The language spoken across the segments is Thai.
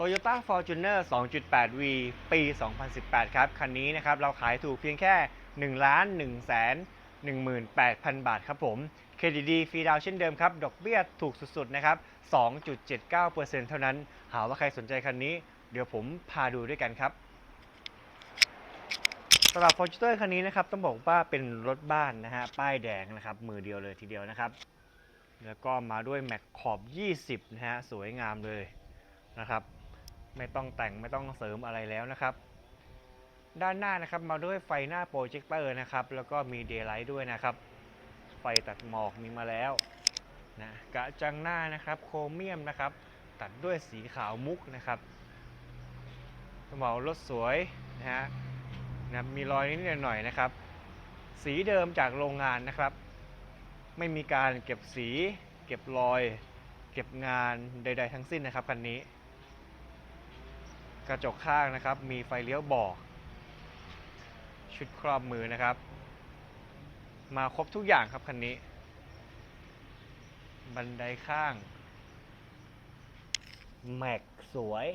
Toyota Fortuner 2.8V ปี 2018 ครับ คันนี้นะครับเราขายถูกเพียงแค่ 1 ล้าน1แสน18,000 บาทครับผม KDD ฟรีดาวเช่นเดิมครับ ดอกเบี้ยถูกสุดๆนะครับ 2.79%เท่านั้น หาว่าใครสนใจคันนี้ เดี๋ยวผมพาดูด้วยกันครับสำหรับ Fortuner คันนี้นะครับ ต้องบอกว่าเป็นรถบ้านนะฮะ ป้ายแดงนะครับ มือเดียวเลยทีเดียวนะครับ แล้วก็มาด้วยแม็กขอบ 20 นะฮะ สวยงามเลยนะครับ ไม่ต้องแต่งไม่ต้องเสริมอะไรแล้วนะครับ ด้านหน้านะครับมาด้วยไฟหน้าโปรเจคเตอร์นะครับ แล้วก็มีเดย์ไลท์ด้วยนะครับ ไฟตัดหมอกมีมาแล้วนะกระจังหน้านะครับโครเมียมนะครับ ตัดด้วยสีขาวมุกนะครับกระเป๋ารถสวยนะฮะนะมีรอยนิดหน่อยนะครับ สีเดิมจากโรงงานนะครับ ไม่มีการเก็บสี เก็บรอย เก็บงานใด ๆ ทั้งสิ้นนะครับคันนี้ กระจกข้างนะครับ มีไฟเลี้ยวบอก ชุดครอบมือนะครับ มาครบทุกอย่างครับคันนี้ บันไดข้าง แม็กสวย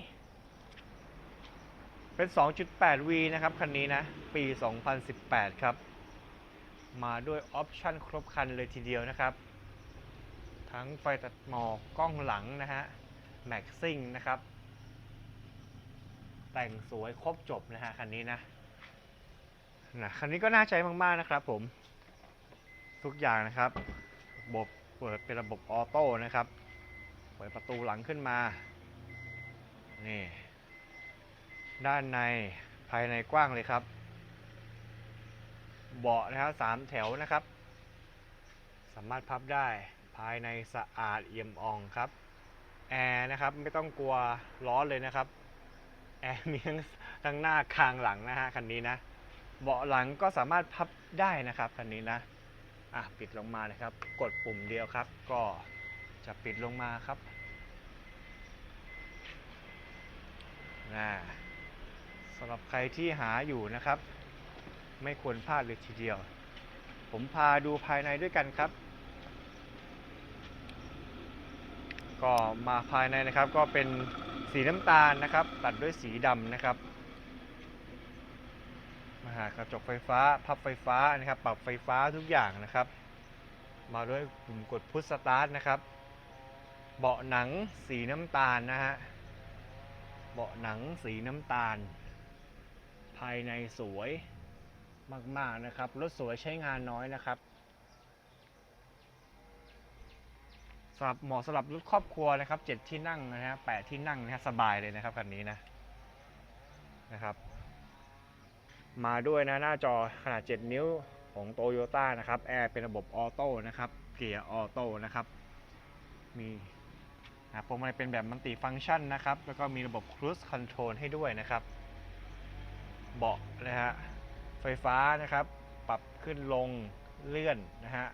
เป็น 2.8V นะครับ คันนี้นะ ปี 2018 ครับ มาด้วยออปชั่นครบคันเลยทีเดียวนะครับ ทั้งไฟตัดหมอกกล้องหลังนะฮะ แม็กซิ่งนะครับ แต่งสวยครบจบนะฮะคันนี้นะนะคันนี้ก็น่าใจมากๆนะครับผม ทุกอย่างนะครับระบบเปิดเป็นระบบออโต้นะครับ เปิดประตูหลังขึ้นมา นี่ ด้านในภายในกว้างเลยครับ เบาะนะครับสามแถวนะครับ สามารถพับได้ภายในสะอาดเอี่ยมอ่องครับ แอร์นะครับไม่ต้องกลัวร้อนเลยนะครับ แอร์มีทั้งทั้งหน้าคางหลังนะฮะคันนี้นะ เบาะหลังก็สามารถพับได้นะครับคันนี้นะอะปิดลงมานะครับ กดปุ่มเดียวครับ ก็จะปิดลงมาครับนะสำหรับใครที่หาอยู่นะครับ ไม่ควรพลาดเลยทีเดียว ผมพาดูภายในด้วยกันครับ ก็มาภายในนะครับก็เป็น สีน้ำตาลนะครับ ตัดด้วยสีดำนะครับมาหากระจกไฟฟ้า พับไฟฟ้านะครับ ปรับไฟฟ้าทุกอย่างนะครับ มาด้วยปุ่มกดพุชสตาร์ทนะครับ เบาะหนังสีน้ำตาลนะฮะ เบาะหนังสีน้ำตาล ภายในสวยมากๆนะครับ รถสวยใช้งานน้อยนะครับ สำหรับเหมาะสำหรับรถครอบครัวนะครับเจ็ดที่นั่งนะฮะแปดที่นั่งนะฮะสบายเลยนะครับคันนี้นะนะครับ มาด้วยนะหน้าจอขนาด 7 นิ้วของ t o y ยต้านะครับแอร์เป็นระบบออโต้นะครับเกียร์ออโต้นะครับ มีนะพวงมาลัยเป็นแบบมัลติฟังก์ชันนะครับ แล้วก็มีระบบ Cruise Control ให้ด้วยนะครับ เบาะนะฮะไฟฟ้านะครับ ปรับขึ้นลงเลื่อนนะฮะ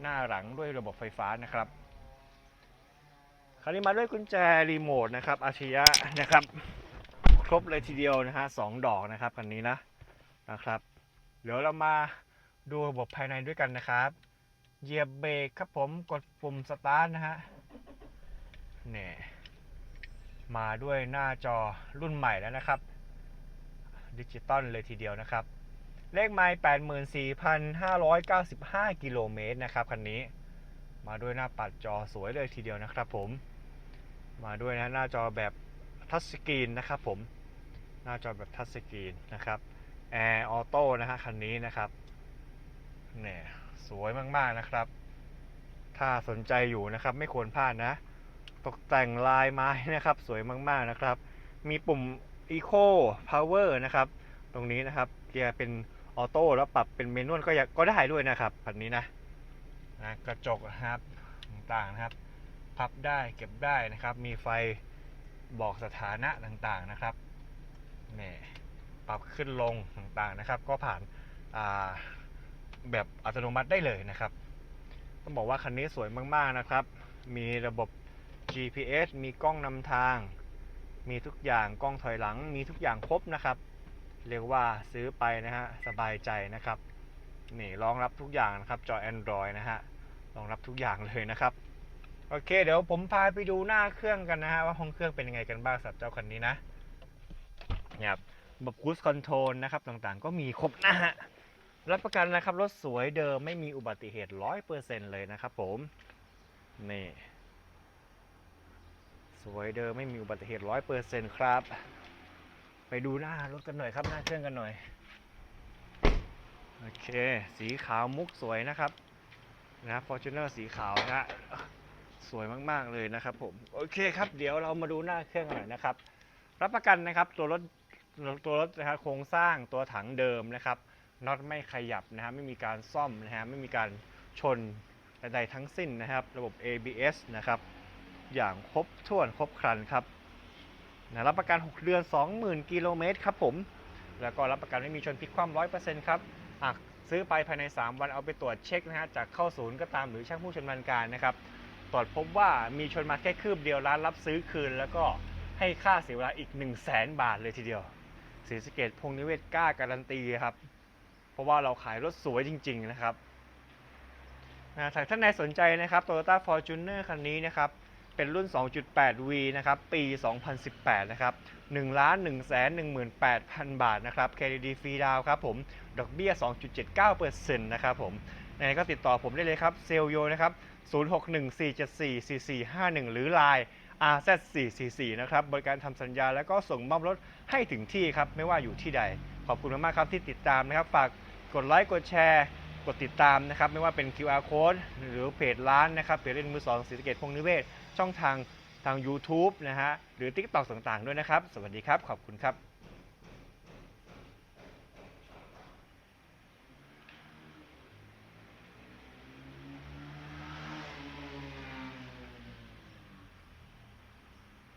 หน้าหลังด้วยระบบไฟฟ้านะครับ คราวนี้มาด้วยกุญแจรีโมทนะครับอาชิยะนะครับ ครบเลยทีเดียวนะฮะสองดอกนะครับคันนี้นะนะครับ เดี๋ยวเรามาดูระบบภายในด้วยกันนะครับเหยียบเบรกครับผมกดปุ่มสตาร์ทนะฮะเนี่ยมาด้วยหน้าจอรุ่นใหม่แล้วนะครับ ดิจิตอลเลยทีเดียวนะครับ เลขไมล์84,595 กิโลเมตรนะครับคันนี้ มาด้วยหน้าปัดจอสวยเลยทีเดียวนะครับผม มาด้วยนะหน้าจอแบบทัชสกรีนนะครับผมหน้าจอแบบทัชสกรีนนะครับแอร์ออโต้นะฮะคันนี้นะครับเนี่ยสวยมากๆนะครับ ถ้าสนใจอยู่นะครับไม่ควรพลาดนะ ตกแต่งลายไม้นะครับ สวยมากๆนะครับ มีปุ่ม Eco Power นะครับ ตรงนี้นะครับเกียร์เป็นออโต้แล้วปรับเป็นเมนวลก็ยกก็ได้ด้วยนะครับคันนี้นะนะกระจกนะครับต่างๆนะครับ พับได้เก็บได้นะครับ มีไฟบอกสถานะต่างๆนะครับนี่ปรับขึ้นลงต่างๆนะครับ ก็ผ่านาแบบอัตโนมัติได้เลยนะครับต้องบอกว่าคันนี้สวยมากๆนะครับ มีระบบ GPS มีกล้องนำทาง มีทุกอย่างกล้องถอยหลัง มีทุกอย่างครบนะครับ เรียกว่าซื้อไปนะฮะสบายใจนะครับนี่รองรับทุกอย่างนะครับจอ Android นะฮะรองรับทุกอย่างเลยนะครับ โอเค เดี๋ยวผมพาไปดูหน้าเครื่องกันนะฮะว่าห้องเครื่องเป็นยังไงกันบ้างสำหรับเจ้าคันนี้นะเนี่ยครับระบบคูสคอนโทรลนะครับต่างๆ ก็มีครบนะฮะรับประกันนะครับ รถสวยเดิมไม่มีอุบัติเหตุร้อยเปอร์เซ็นต์เลยนะครับผมนี่สวยเดิมไม่มีอุบัติเหตุร้อยเปอร์เซ็นต์ครับ ไปดูหน้ารถกันหน่อยครับหน้าเครื่องกันหน่อยโอเค สีขาวมุกสวยนะครับนะฟอร์จูเนอร์สีขาวนะ สวยมาก ๆ เลยนะครับผม โอเคครับ เดี๋ยวเรามาดูหน้าเครื่องหน่อยนะครับ รับประกันนะครับตัวรถตัวรถนะครับโครงสร้างตัวถังเดิมนะครับน็อตไม่ขยับนะฮะไม่มีการซ่อมนะฮะไม่มีการชนใดๆทั้งสิ้นนะครับ ระบบ ABS นะครับ อย่างครบถ้วนครบครันครับนะรับประกัน 6 เดือน 20,000 กิโลเมตรครับผม แล้วก็รับประกันไม่มีชนพลิกคว่ำ100%ครับซื้อไปภายใน 3 วันเอาไปตรวจเช็คนะฮะจากเข้าศูนย์ก็ตามหรือช่างผู้ชำนาญการนะครับ ตรวจพบว่ามีชนมาแค่คืบเดียวร้านรับซื้อคืน แล้วก็ให้ค่าเสียเวลาอีก 1 0 0 0 0แสนบาทเลยทีเดียวศรีสะเกดพงนิเวศกล้าการันตีครับ เพราะว่าเราขายรถสวยจริง ๆ นะครับนะถ้าท่านใดสนใจนะครับ Toyota Fortuner คันนี้นะครับ เป็นรุ่น 2.8V นะครับ ปี 2018 นะครับ1ล้าน1แสน18,000 บาทนะครับ KDD ฟรีดาวครับผม ดอกเบี้ย 2.79%นะครับผม ยังไงก็ติดต่อผมได้เลยครับ เซลโยนะครับ 0614744451 หรือ Line RZ444 นะครับ บริการทำสัญญาแล้วก็ส่งมอบรถให้ถึงที่ครับ ไม่ว่าอยู่ที่ใด ขอบคุณมากๆครับที่ติดตามนะครับ ฝากกดไลค์ กดแชร์ กดติดตามนะครับ ไม่ว่าเป็น QR code หรือเพจร้านนะครับ เพจเล่นมือสองศรีสะเกดพงนิเวศ ช่องทางทาง YouTube นะฮะ หรือ TikTok ต่างๆ ด้วยนะครับ สวัสดีครับ ขอบคุณครับ